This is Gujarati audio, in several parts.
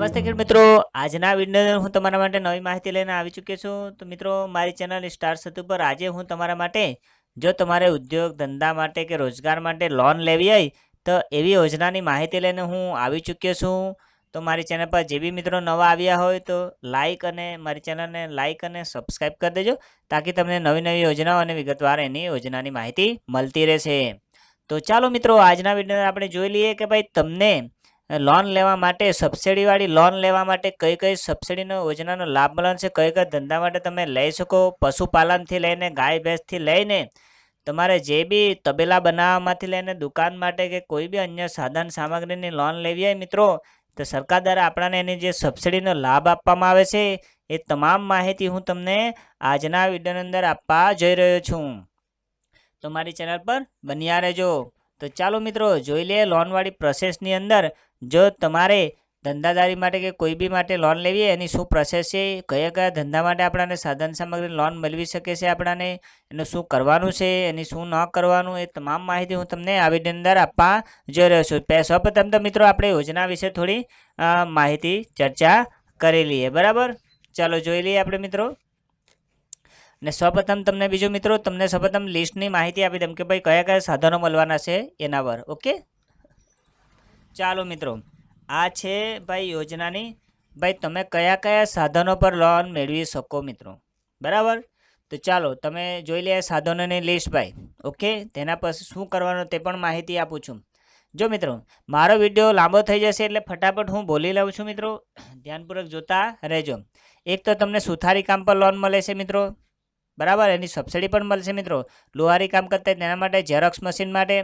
નમસ્તે ખેડૂત મિત્રો. આજના વીડિયો હું તમારા માટે નવી માહિતી લઈને આવી ચૂક્યો છું. તો મિત્રો, મારી ચેનલ સ્ટાર સતુ પર આજે હું તમારા માટે, જો તમારે ઉદ્યોગ ધંધા માટે કે રોજગાર માટે લોન લેવી હોય, તો એવી યોજનાની માહિતી લઈને હું આવી ચૂક્યો છું. તો મારી ચેનલ પર જે બી મિત્રો નવા આવ્યા હોય, તો લાઈક અને મારી ચેનલને લાઈક અને સબસ્ક્રાઈબ કરી દેજો, તાકી તમને નવી નવી યોજનાઓ અને વિગતવાર એની યોજનાની માહિતી મળતી રહેશે. તો ચાલો મિત્રો, આજના વીડિયો આપણે જોઈ લઈએ કે ભાઈ તમને લોન લેવા માટે, સબસિડીવાળી લોન લેવા માટે કઈ કઈ સબસિડીનો યોજનાનો લાભ મળશે કઈ કઈ ધંધા માટે તમે લઈ શકો? પશુપાલનથી લઈને, ગાય ભેંસથી લઈને, તમારે જે બી તબેલા બનાવવામાંથી લઈને, દુકાન માટે કે કોઈ બી અન્ય સાધન સામગ્રીની લોન લેવી હોય મિત્રો, તો સરકાર દ્વારા આપણાને એની જે સબસિડીનો લાભ આપવામાં આવે છે, એ તમામ માહિતી હું તમને આજના વિડીયોની અંદર આપવા જઈ રહ્યો છું. તો મારી ચેનલ પર બન્યા રહેજો. તો ચાલો મિત્રો, જોઈ લઈએ લોનવાળી પ્રોસેસની અંદર જો તમારે ધંધાદારી માટે કે કોઈ બી માટે લોન લેવી એની શું પ્રોસેસ છે, કયા કયા ધંધા માટે આપણાને સાધન સામગ્રી લોન મળવી શકે છે આપણાને, એનું શું કરવાનું છે, એની શું ન કરવાનું, એ તમામ માહિતી હું તમને આ અંદર આપવા જઈ રહ્યો છું. સૌપ્રથમ તો મિત્રો, આપણે યોજના વિશે થોડી માહિતી ચર્ચા કરી લઈએ. બરાબર? ચાલો જોઈ લઈએ આપણે મિત્રો. ને સૌપ્રથમ તમને બીજું મિત્રો તમને સૌપ્રથમ લિસ્ટની માહિતી આપી દઉં કે ભાઈ કયા કયા સાધનો મળવાના છે એના પર, ઓકે? ચાલો મિત્રો, આ છે ભાઈ યોજનાની, ભાઈ તમે કયા કયા સાધનો પર લોન મેળવી શકો મિત્રો? બરાબર? તો ચાલો, તમે જોઈ લે સાધનોની લિસ્ટ ભાઈ, ઓકે? તેના પછી શું કરવાનું તે પણ માહિતી આપું છું. જો મિત્રો, મારો વીડિયો લાંબો થઈ જશે એટલે ફટાફટ હું બોલી લઉં છું મિત્રો. ધ્યાનપૂર્વક જોતા રહેજો. એક તો તમને સુથારી કામ પર લોન મળે છે મિત્રો. બરાબર, એની સબસિડી પણ મળશે મિત્રો. લુહારી કામ કરતા તેના માટે ઝેરોક્સ મશીન માટે,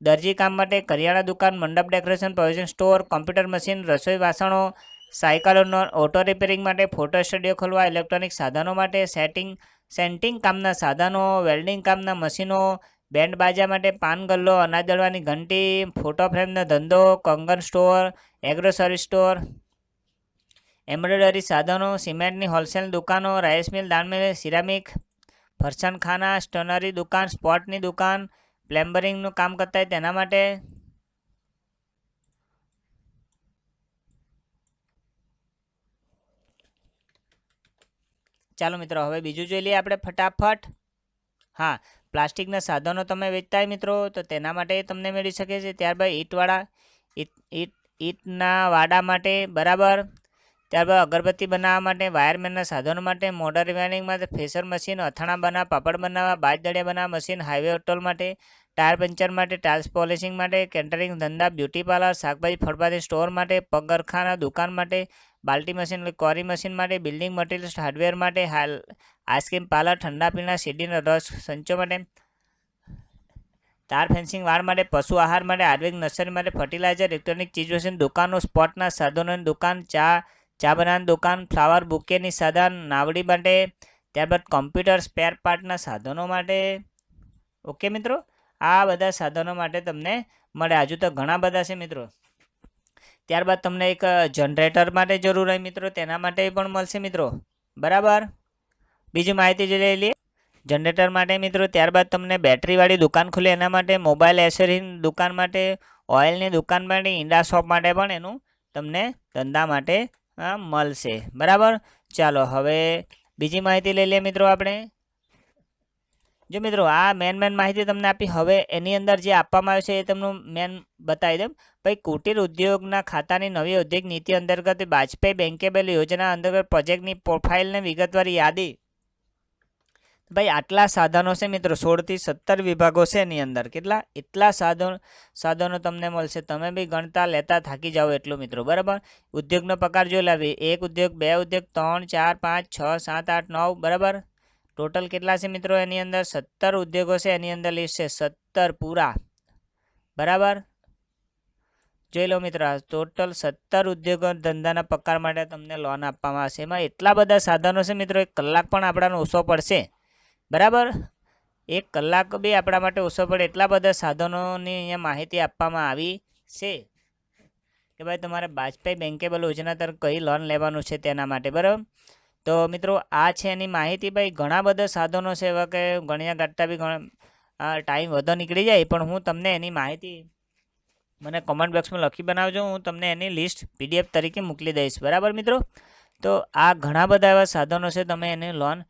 દરજી કામ માટે, કરિયાણા દુકાન, મંડપ decoration provision store computer machine રસોઈ વાસણો સાયકલોનો ઓટો રિપેરિંગ માટે ફોટો સ્ટુડિયો ખોલવા ઇલેક્ટ્રોનિક સાધનો માટે સેટિંગ સેન્ટિંગ કામના સાધનો વેલ્ડિંગ કામના મશીનો બેન્ડ બાજા માટે પાન ગલ્લો, અનાજ દળવાની ઘંટી ફોટો ફ્રેમનો ધંધો, કંગન સ્ટોર એગ્રોસરી સ્ટોર એમ્બ્રોઇડરી સાધનો સિમેન્ટની હોલસેલ દુકાનો રાઈસ મિલ દાણ સિરામિક ફરસાણખાના સ્ટનરી દુકાન સ્પોર્ટની દુકાન, પ્લેમ્બરિંગનું કામ કરતા હોય તેના માટે? ચાલો મિત્રો, હવે બીજું જોઈ લઈએ આપણે ફટાફટ. હા, પ્લાસ્ટિકના સાધનો તમે વેચતા મિત્રો, તો તેના માટે તમને મળી શકે છે. ત્યારબાદ ઈંટવાળા, ઈટ, ઈંટ, ઈંટના વાડા માટે, બરાબર? ત્યારબાદ અગરબત્તી બનાવવા માટે વાયરમેનના સાધનો માટે, મોટર રિવાઇનિંગ માટે, ફેસર મશીન, અથાણા બનાવવા, પાપડ બનાવવા બાજ દળિયા બનાવવા, મશીન, હાઈવે ટોલ માટે, ટાયર પંચર માટે, ટાઇલ્સ પોલિશિંગ માટે કેન્ટરિંગ ધંધા, બ્યુટી પાર્લર, શાકભાજી ફળભાજી સ્ટોર માટે, પગરખાના દુકાન માટે, બાલ્ટી મશીન, કોરી મશીન માટે, બિલ્ડિંગ મટીરિયલ્સ, હાર્ડવેર માટે, હાલ આઈસ્ક્રીમ પાર્લર, ઠંડા પીણા શેરડીનો રસ સંચો માટે, તાર ફેન્સિંગ વાળ માટે, પશુ આહાર માટે આર્વિક નર્સરી માટે, ફર્ટિલાઇઝર, ઇલેક્ટ્રોનિક ચીજ વસ્તુની દુકાનો સ્પોર્ટના સાધનોની દુકાન, ચા ચા બનાવવાની દુકાન ફ્લાવર બુકેની સાધન, નાવડી માટે, ત્યારબાદ કોમ્પ્યુટર સ્પેર પાર્ટના સાધનો માટે. ઓકે મિત્રો? આ બધા સાધનો માટે તમને મળે. હજુ તો ઘણા બધા છે મિત્રો. ત્યારબાદ તમને એક જનરેટર માટે જરૂર હોય મિત્રો. તેના માટે પણ મળશે મિત્રો. બરાબર? બીજી માહિતી જે લઈ લઈએ. જનરેટર માટે મિત્રો, ત્યારબાદ તમને બેટરીવાળી દુકાન ખુલે. એના માટે મોબાઈલ એસેસરીની દુકાન માટે ઓઇલની દુકાન માટે, ઈંડા શોપ માટે પણ એનું તમને ધંધા માટે મળશે. બરાબર? ચાલો, હવે બીજી માહિતી લઈ લઈએ મિત્રો આપણે. જો મિત્રો, આ મેન મેન માહિતી તમને આપી, હવે એની અંદર જે આપવામાં આવે છે એ તમને મેન બતાવી દઉં. ભાઈ, કુટીર ઉદ્યોગના ખાતાની નવી ઉદ્યોગ નીતિ અંતર્ગત વાજપેયી બેન્કેબલ યોજના અંતર્ગત પ્રોજેક્ટની પ્રોફાઇલને વિગતવાર યાદી ભાઈ, આટલા સાધનો છે મિત્રો, સોળથી સત્તર વિભાગો છે એની અંદર. કેટલા? એટલા સાધનો સાધનો તમને મળશે. તમે બી ગણતા લેતા થાકી જાઓ એટલું મિત્રો, બરાબર? ઉદ્યોગનો પ્રકાર જોઈ લાવી એક ઉદ્યોગ, બે ઉદ્યોગ, ત્રણ, ચાર, પાંચ, છ, સાત, આઠ, નવ, બરાબર? ટોટલ કેટલા છે મિત્રો એની અંદર? સત્તર ઉદ્યોગો છે એની અંદર લિસ્ટ છે, સત્તર પૂરા. બરાબર? જોઈ લો મિત્રો ટોટલ સત્તર ઉદ્યોગો ધંધાના પ્રકાર માટે તમને લોન આપવામાં આવશે. એમાં એટલા બધા સાધનો છે મિત્રો, એક કલાક પણ આપણાને ઓછો પડશે. બરાબર? એક કલાક બી આપણા માટે ઓછો પડે. એટલા બધા સાધનોની અહીંયા માહિતી આપવામાં આવી છે કે ભાઈ તમારે વાજપેયી બેન્કેબલ યોજના તરફ કઈ લોન લેવાનું છે તેના માટે, બરાબર? તો મિત્રો, આ છે એની માહિતી. ભાઈ, ઘણા બધા સાધનો છે. એવા કે ગણ્યા ગાંઠતા બી ઘણા ટાઈમ વધુ નીકળી જાય. પણ હું તમને એની માહિતી મને કોમેન્ટ બોક્સમાં લખી બનાવજો. હું તમને એની લિસ્ટ પીડીએફ તરીકે મોકલી દઈશ. બરાબર મિત્રો? તો આ ઘણા બધા એવા સાધનો છે. તમે એને લોન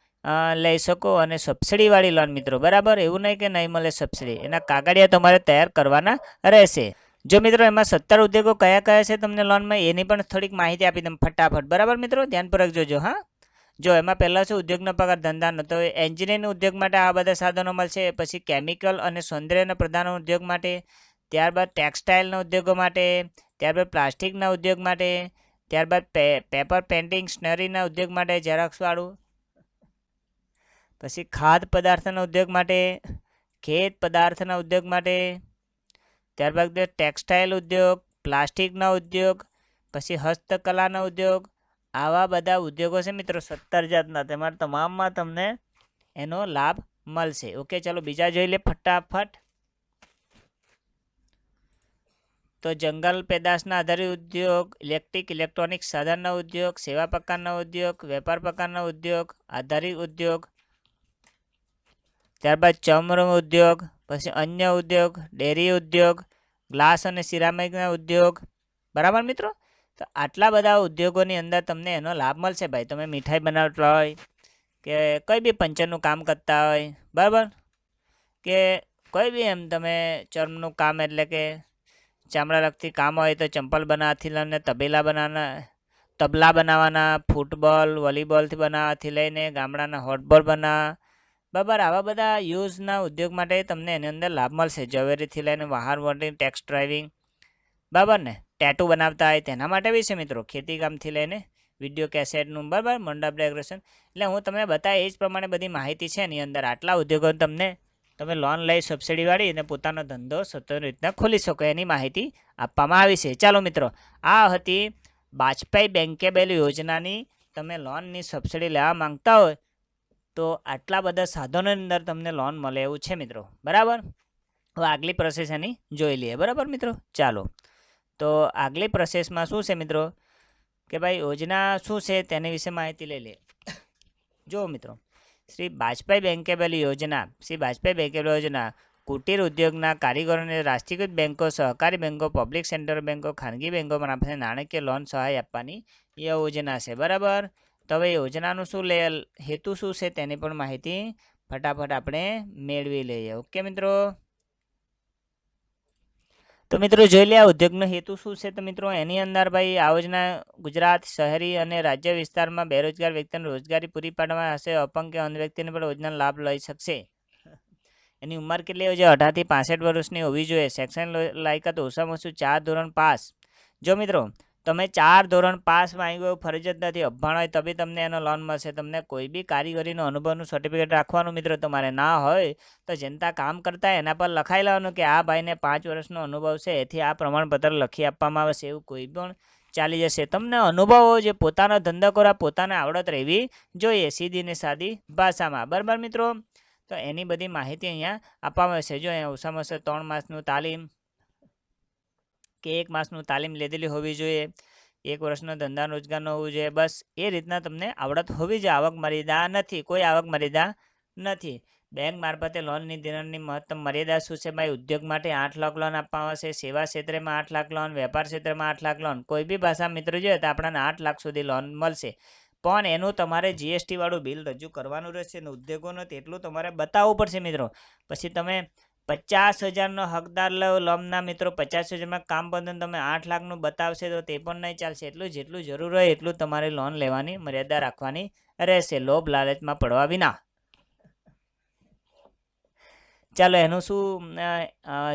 લઈ શકો અને સબસિડીવાળી લોન મિત્રો, બરાબર? એવું નહીં કે નહીં મળે સબસિડી. એના કાગળિયા તમારે તૈયાર કરવાના રહેશે. જો મિત્રો એમાં સત્તર ઉદ્યોગો કયા કયા છે તમને લોનમાં એની પણ થોડીક માહિતી આપી દઉં ફટાફટ. બરાબર મિત્રો? ધ્યાનપૂર્વક જોજો, હા? જો એમાં પહેલાં છે ઉદ્યોગનો પગાર ધંધાનો તો એન્જિનિયરિંગ ઉદ્યોગ માટે આ બધા સાધનો મળશે, પછી કેમિકલ અને સૌંદર્યના પ્રધાન ઉદ્યોગ માટે, ત્યારબાદ ટેક્સટાઇલના ઉદ્યોગો માટે, ત્યારબાદ પ્લાસ્ટિકના ઉદ્યોગ માટે, ત્યારબાદ પેપર પેન્ટિંગ સ્નરીના ઉદ્યોગ માટે ઝેરોક્સવાળું પછી ખાદ્ય પદાર્થના ઉદ્યોગ માટે, ખેત પદાર્થના ઉદ્યોગ માટે, ત્યારબાદ ટેક્સટાઇલ ઉદ્યોગ, પ્લાસ્ટિકના ઉદ્યોગ, પછી હસ્તકલાના ઉદ્યોગ, આવા બધા ઉદ્યોગો છે મિત્રો સત્તર જાતના. તેમાં તમામમાં તમને એનો લાભ મળશે. ઓકે, ચાલો બીજા જોઈ લે ફટાફટ. તો જંગલ પેદાશના આધારિત ઉદ્યોગ, ઇલેક્ટ્રિક, ઇલેક્ટ્રોનિક સાધનના ઉદ્યોગ, સેવા પ્રકારના ઉદ્યોગ, વેપાર પ્રકારના ઉદ્યોગ, આધારિત ઉદ્યોગ ત્યારબાદ ચમરમ ઉદ્યોગ, પછી અન્ય ઉદ્યોગ, ડેરી ઉદ્યોગ, ગ્લાસ અને સિરામિકના ઉદ્યોગ. બરાબર મિત્રો? તો આટલા બધા ઉદ્યોગોની અંદર તમને એનો લાભ મળશે ભાઈ. તમે મીઠાઈ બનાવતા હોય કે કોઈ બી પંચરનું કામ કરતા હોય. બરાબર? કે કોઈ બી એમ તમે ચર્મનું કામ એટલે કે ચામડા લગતી કામ હોય તો ચંપલ બનાવવાથી લઈને તબેલા બનાવવાના, તબલા બનાવવાના, ફૂટબોલ, વોલીબોલથી બનાવવાથી લઈને ગામડાના હોટબોલ બનાવવા બરાબર આવા બધા યુઝના ઉદ્યોગ માટે તમને એની અંદર લાભ મળશે. ઝવેરીથી લઈને વાહન વોટિંગ ટેક્સ ડ્રાઇવિંગ. બરાબર ને ટેટુ બનાવતા હોય તેના માટે બી છે મિત્રો. ખેતીકામથી લઈને વીડિયો કેસેટનું બરાબર મંડપ ડેકોરેશન. એટલે હું તમને બતાવી એ જ પ્રમાણે બધી માહિતી છે એની અંદર. આટલા ઉદ્યોગો તમને તમે લોન લઈ સબસિડીવાળી અને પોતાનો ધંધો સ્વતંત્ર રીતના ખોલી શકો એની માહિતી આપવામાં આવી છે. ચાલો મિત્રો, આ હતી બાજપાઈ બેન્કેબેલ યોજનાની તમે લોનની સબસિડી લેવા માંગતા હોય તો આટલા બધા સાધનોની અંદર તમને લોન મળે એવું છે મિત્રો. બરાબર? હવે આગલી પ્રોસેસ એની જોઈ લઈએ. બરાબર મિત્રો? ચાલો. તો આગલી પ્રોસેસમાં શું છે મિત્રો? કે ભાઈ યોજના શું છે તેની વિશે માહિતી લઈ લઈએ. જુઓ મિત્રો, શ્રી વાજપેયી બેન્કેબલ યોજના, શ્રી વાજપેયી બેન્કેબલ યોજના કુટીર ઉદ્યોગના કારીગરોને રાષ્ટ્રીયકૃત બેન્કો સહકારી બેન્કો પબ્લિક સેન્ટર બેન્કો ખાનગી બેન્કોમાં આપણે નાણાકીય લોન સહાય આપવાની યોજના છે. બરાબર? તો હવે યોજનાનું શું લે, હેતુ શું છે તેની પણ માહિતી ફટાફટ આપણે મેળવી લઈએ. ઓકે મિત્રો? તો મિત્રો જોઈ લે આ ઉદ્યોગનો હેતુ શું છે? તો મિત્રો એની અંદર ભાઈ આ યોજના ગુજરાત, શહેરી અને રાજ્ય વિસ્તારમાં બેરોજગાર વ્યક્તિને રોજગારી પૂરી પાડવા હશે, અપંગ કે અંધ વ્યક્તિને પણ યોજના લાભ લઈ શકશે. એની ઉંમર કેટલી હોય છે? અઢારથી પાસઠ વર્ષની હોવી જોઈએ. શૈક્ષણિક લાયકાત ઓછામાં ઓછું ચાર ધોરણ પાસ. જો મિત્રો તમે ચાર ધોરણ પાસ માંગ્યો ફરજિયાત નથી. અભાણ હોય તો બી તમને એનો લોન મળશે. તમને કોઈ બી કારીગરીનો અનુભવનું સર્ટિફિકેટ રાખવાનું મિત્રો તમારે ના હોય તો જનતા કામ કરતા એના પર લખાઈ લેવાનું કે આ ભાઈને પાંચ વર્ષનો અનુભવ છે. એથી આ પ્રમાણપત્ર લખી આપવામાં આવશે એવું કોઈ પણ ચાલી જશે. તમને અનુભવ જે પોતાનો ધંધો કરવા પોતાને આવડત રહેવી જોઈએ. સીધી ને સાદી ભાષામાં. બરાબર મિત્રો? તો એની બધી માહિતી અહીંયા આપવામાં આવશે. જો અહીંયા ઓછામાં ઓછા ત્રણ માસનું તાલીમ કે એક માસનું તાલીમ લીધેલી હોવી જોઈએ, એક વર્ષનો ધંધા રોજગારનો હોવું જોઈએ, બસ એ રીતના તમને આવડત હોવી જોઈએ. આવક મર્યાદા નથી, કોઈ આવક મર્યાદા નથી. બેંક મારફતે લોનની ધિરાણની મહત્તમ મર્યાદા શું છે? ભાઈ, ઉદ્યોગ માટે આઠ લાખ લોન આપવામાં આવશે, સેવા ક્ષેત્રમાં આઠ લાખ લોન વેપાર ક્ષેત્રમાં આઠ લાખ લોન કોઈ બી ભાષા મિત્રો જોઈએ તો આપણને આઠ લાખ સુધી લોન મળશે. પણ એનું તમારે જીએસટી વાળું બિલ રજૂ કરવાનું રહેશે અને ઉદ્યોગોનું તેટલું તમારે બતાવવું પડશે મિત્રો. પછી તમે પચાસ હજારનો હકદાર લો લોનના મિત્રો, પચાસ હજારમાં કામ બંધન તમે આઠ લાખનું બતાવશે તો તે પણ નહીં ચાલશે. એટલું જેટલું જરૂર હોય, એટલું તમારે લોન લેવાની, મર્યાદા રાખવાની રહેશે, લોભ લાલચમાં પડવા વિના. ચાલો એનું શું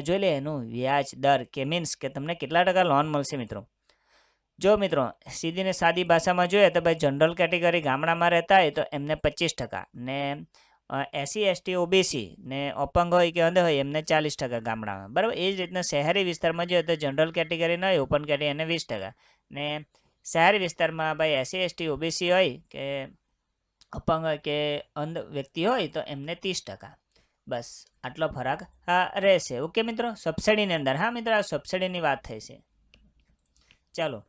જોઈ લે એનું વ્યાજ દર કે મીન્સ કે તમને કેટલા ટકા લોન મળશે મિત્રો? જો મિત્રો, સીધી ને સાદી ભાષામાં જોઈએ તો ભાઈ જનરલ કેટેગરી ગામડામાં રહેતા હોય તો એમને પચીસ ટકા ને એસસી એસટી, ઓબીસી ને અપંગ હોય કે અંધ હોય એમને ચાલીસ ટકા ગામડામાં. બરાબર? એ જ રીતના શહેરી વિસ્તારમાં જોઈએ તો જનરલ કેટેગરી ન હોય ઓપન કેટેગરી એને વીસ ટકા. ને શહેરી વિસ્તારમાં ભાઈ એસી, એસટી, ઓબીસી હોય કે અપંગ હોય કે અંધ વ્યક્તિ હોય તો એમને ત્રીસ ટકા. બસ, આટલો ફરક રહેશે. ઓકે મિત્રો? સબસિડીની અંદર. હા મિત્રો, આ સબસિડીની વાત થઈ છે. ચાલો.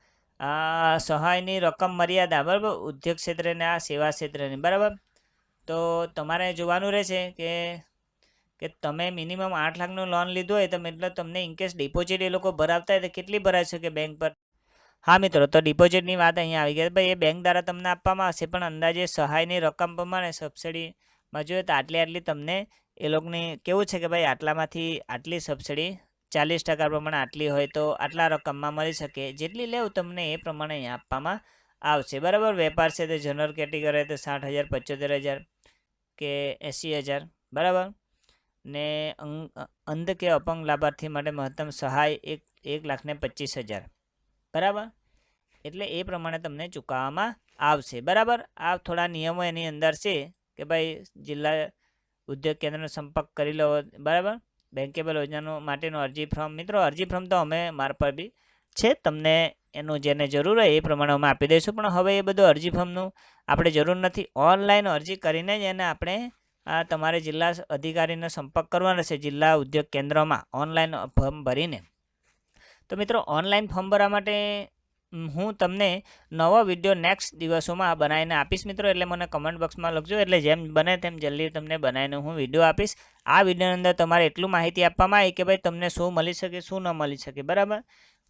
સહાયની રકમ મર્યાદા, બરાબર? ઉદ્યોગ ક્ષેત્રને આ સેવા ક્ષેત્રની બરાબર? તો તમારે જોવાનું રહેશે કે કે તમે મિનિમમ આઠ લાખનું લોન લીધું હોય તો એટલે તમને ઇનકેસ ડિપોઝિટ એ લોકો ભરાવતા હોય તો કેટલી ભરાય શકે બેંક પર? હા મિત્રો, તો ડિપોઝિટની વાત અહીંયા આવી ગઈ. ભાઈ, એ બેંક દ્વારા તમને આપવામાં આવશે, પણ અંદાજે સહાયની રકમ પ્રમાણે સબસિડીમાં જોઈએ તો આટલી આટલી તમને એ લોકોની કેવું છે કે ભાઈ, આટલામાંથી આટલી સબસિડી ચાલીસ ટકા પ્રમાણે આટલી હોય તો આટલા રકમમાં મળી શકે. જેટલી લેવું તમને એ પ્રમાણે અહીંયા આપવામાં આવશે. બરાબર? વેપાર છે તો જનરલ કેટેગરી તો સાઠ હજાર, પંચોતેર હજાર. કે એંસી હજાર, બરાબર? ને અંધ કે અપંગ લાભાર્થી માટે મહત્તમ સહાય એક એક લાખને પચીસ હજાર. બરાબર? એટલે એ પ્રમાણે તમને ચૂકવવામાં આવશે. બરાબર? આ થોડા નિયમો એની અંદર છે કે ભાઈ જિલ્લા ઉદ્યોગ કેન્દ્રનો સંપર્ક કરી લો, બરાબર? બેન્કેબલ યોજનાનો માટેનો અરજી ફોર્મ. મિત્રો, અરજી ફોર્મ તો અમે મારફત બી છે. તમને એનું જેને જરૂર હોય એ પ્રમાણે અમે આપી દઈશું. પણ હવે એ બધું અરજી ફોર્મનું આપણે જરૂર નથી. ઓનલાઈન અરજી કરીને જ એને આપણે, આ તમારે જિલ્લા અધિકારીનો સંપર્ક કરવાનો છે, જિલ્લા ઉદ્યોગ કેન્દ્રમાં ઓનલાઈન ફોર્મ ભરીને. તો મિત્રો, ઓનલાઈન ફોર્મ ભરવા માટે હું તમને નવો વીડિયો નેક્સ્ટ દિવસોમાં બનાવીને આપીશ મિત્રો. એટલે મને કમેન્ટ બોક્સમાં લખજો. એટલે જેમ બને તેમ જલ્દી તમને બનાવીને હું વીડિયો આપીશ. આ વિડીયોની અંદર તમારે એટલું માહિતી આપવામાં આવી કે ભાઈ તમને શું મળી શકે, શું ન મળી શકે. બરાબર?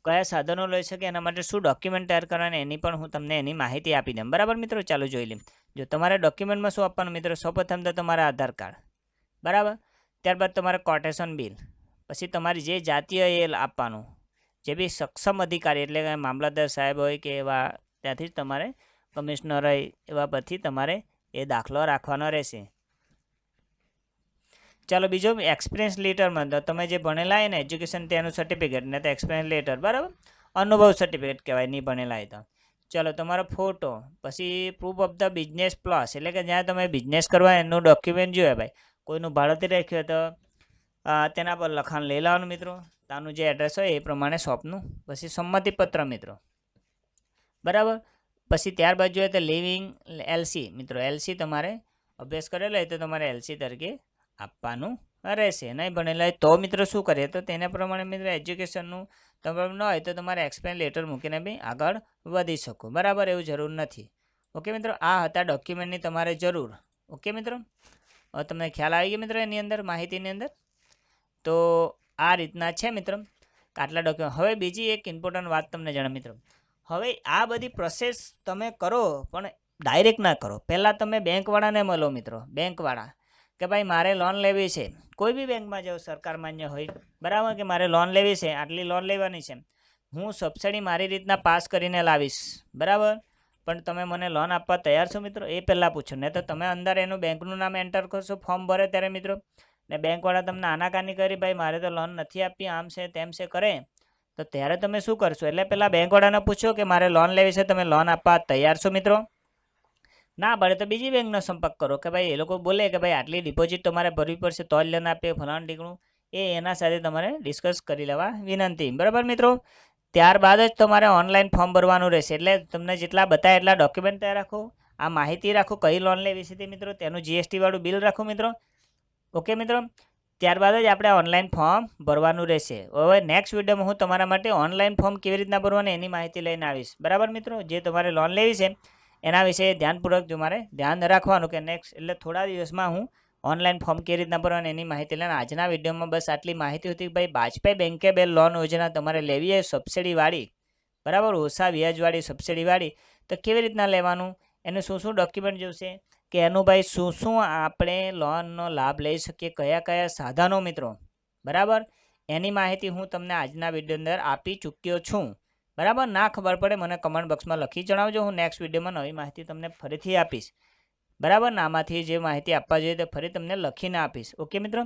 કયા સાધનો લઈ શકે એના માટે શું ડોક્યુમેન્ટ તૈયાર કરવાના એની પણ હું તમને એની માહિતી આપી દઉં. બરાબર મિત્રો? ચાલો જોઈ લઈએ. જો તમારે ડોક્યુમેન્ટમાં શું આપવાનું મિત્રો? સૌપ્રથમ તો તમારા આધાર કાર્ડ. બરાબર? ત્યારબાદ તમારે કોટેશન બિલ પછી તમારી જે જાતીય એ આપવાનું. જે બી સક્ષમ અધિકારી એટલે કે મામલતદાર સાહેબ હોય કે એવા, ત્યાંથી જ તમારે કમિશનર હોય એવા પરથી તમારે એ દાખલો રાખવાનો રહેશે. ચાલો બીજો એક્સપિરિયન્સ લેટરમાં તો તમે જે ભણેલા હોય ને એજ્યુકેશન તેનું સર્ટિફિકેટ ને તો એક્સપિરિયન્સ લેટર બરાબર? અનુભવ સર્ટિફિકેટ કહેવાય, નહીં ભણેલા હોય તો. ચાલો તમારો ફોટો પછી proof of the business plus એટલે કે જ્યાં તમે બિઝનેસ કરવા એનું ડોક્યુમેન્ટ જોઈએ ભાઈ. કોઈનું ભાડેથી રાખ્યું તો તેના પર લખાણ લઈ લેવાનું મિત્રો. તાનું જે એડ્રેસ હોય એ પ્રમાણે શોપનું પછી સંમતિપત્ર મિત્રો. બરાબર? પછી ત્યારબાદ જોઈએ તો લિવિંગ એલસી મિત્રો એલસી તમારે અભ્યાસ કરેલો હોય તો તમારે એલસી તરીકે આપવાનું રહેશે નહીં ભણેલા તો મિત્રો શું કરીએ? તો તેના પ્રમાણે મિત્રો એજ્યુકેશનનું તમારું ન હોય તો તમારે એક્સપ્લેન લેટર મૂકીને બી આગળ વધી શકો. બરાબર? એવું જરૂર નથી. ઓકે મિત્રો, આ હતા ડોક્યુમેન્ટની તમારે જરૂર. ઓકે મિત્રો? તમને ખ્યાલ આવી ગયો મિત્રો એની અંદર, માહિતીની અંદર? તો આ રીતના છે મિત્રો. આટલા ડોક્યુમેન્ટ હવે બીજી એક ઇમ્પોર્ટન્ટ વાત તમને જણાવ મિત્રો. હવે આ બધી પ્રોસેસ તમે કરો, પણ ડાયરેક્ટ ના કરો. પહેલાં તમે બેંકવાળાને મળો મિત્રો. બેંકવાળા કે ભાઈ મારે લોન લેવી છે. કોઈ બી બેંકમાં જાઓ સરકાર માન્ય હોય, બરાબર કે મારે લોન લેવી છે, આટલી લોન લેવાની છે હું સબસિડી મારી રીતના પાસ કરીને લાવીશ, બરાબર? પણ તમે મને લોન આપવા તૈયાર છો મિત્રો? એ પહેલાં પૂછો. ને તો તમે અંદર એનું બેંકનું નામ એન્ટર કરશો ફોર્મ ભરે ત્યારે મિત્રો. ને બેંકવાળા તમને આનાકાની કરી, ભાઈ, મારે તો લોન નથી આપી, આમ છે, તેમ છે, કરે. તો ત્યારે તમે શું કરશો? એટલે પહેલાં બેંકવાળાને પૂછો કે, મારે લોન લેવી છે, તમે લોન આપવા તૈયાર છો મિત્રો? ના પડે તો બીજી બેંકનો સંપર્ક કરો કે ભાઈ એ લોકો બોલે કે ભાઈ આટલી ડિપોઝિટ તમારે ભરવી પડશે, તો જ લોન આપે ફલાણ ટીકણું એ એના સાથે તમારે ડિસ્કસ કરી લેવા વિનંતી. બરાબર મિત્રો? ત્યારબાદ જ તમારે ઓનલાઈન ફોર્મ ભરવાનું રહેશે. એટલે તમને જેટલા બતાવે એટલા ડોક્યુમેન્ટ તૈયાર રાખો. આ માહિતી રાખો કઈ લોન લેવી છે તે મિત્રો. તેનું જીએસટી વાળું બિલ રાખો મિત્રો. ઓકે મિત્રો? ત્યારબાદ જ આપણે ઓનલાઈન ફોર્મ ભરવાનું રહેશે. હવે નેક્સ્ટ વિડીયોમાં હું તમારા માટે ઓનલાઈન ફોર્મ કેવી રીતના ભરવાનું એની માહિતી લઈને આવીશ. બરાબર મિત્રો? જે તમારે લોન લેવી છે એના વિશે ધ્યાનપૂર્વક તમારે ધ્યાન રાખવાનું કે નેક્સ્ટ એટલે થોડા દિવસમાં હું ઓનલાઈન ફોર્મ કેવી રીતના ભરવાનું એની માહિતી લઈને આજના વિડીયોમાં બસ આટલી માહિતી હતી કે ભાઈ વાજપેયી બેંકે બે લોન યોજના તમારે લેવી હોય સબસિડીવાળી બરાબર? ઓછા વ્યાજવાળી સબસિડીવાળી તો કેવી રીતના લેવાનું? એનું શું શું ડોક્યુમેન્ટ જોશે? કે એનું ભાઈ શું શું આપણે લોનનો લાભ લઈ શકીએ? કયા કયા સાધનો મિત્રો? બરાબર? એની માહિતી હું તમને આજના વીડિયો અંદર આપી ચૂક્યો છું. બરાબર? ના ખબર પડે, મને કમેન્ટ બોક્સમાં લખી જણાવજો, હું નેક્સ્ટ વિડીયોમાં નવી માહિતી તમને ફરીથી આપીશ. બરાબર? ને આમાંથી જે માહિતી આપવા જોઈએ તે ફરી તમને લખીને આપીશ. ઓકે મિત્રો?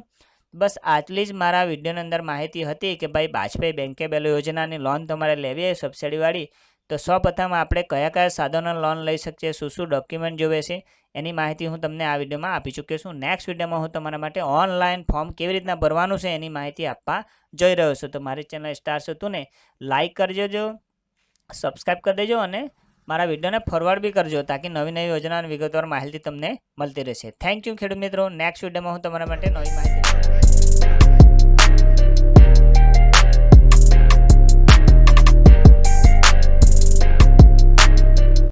બસ આટલી જ મારા વિડીયોની અંદર માહિતી હતી કે ભાઈ, બાજપેયી બેંકે બેલો યોજનાની લોન તમારે લેવી હોય સબસિડીવાળી તો સૌપ્રથમ આપણે કયા કયા સાધનો લોન લઈ શકીએ, શું શું ડોક્યુમેન્ટ જોવે છે, એની માહિતી હું તમને આ વિડીયોમાં આપી ચૂક્યો છું. નેક્સ્ટ વિડીયોમાં હું તમારા માટે ઓનલાઈન ફોર્મ કેવી રીતના ભરવાનું છે એની માહિતી આપવા જઈ રહ્યો છું. તો મારી ચેનલ હતું ને લાઇક કરજો સબસ્ક્રાઈબ કરી દેજો અને મારા વિડીયોને ફોરવર્ડ બી કરજો તાકી નવી નવી યોજના અને વિગતવાર માહિતી તમને મળતી રહેશે. થેન્ક યુ ખેડૂત મિત્રો. નેક્સ્ટ વિડીયોમાં હું તમારા માટે નવી માહિતી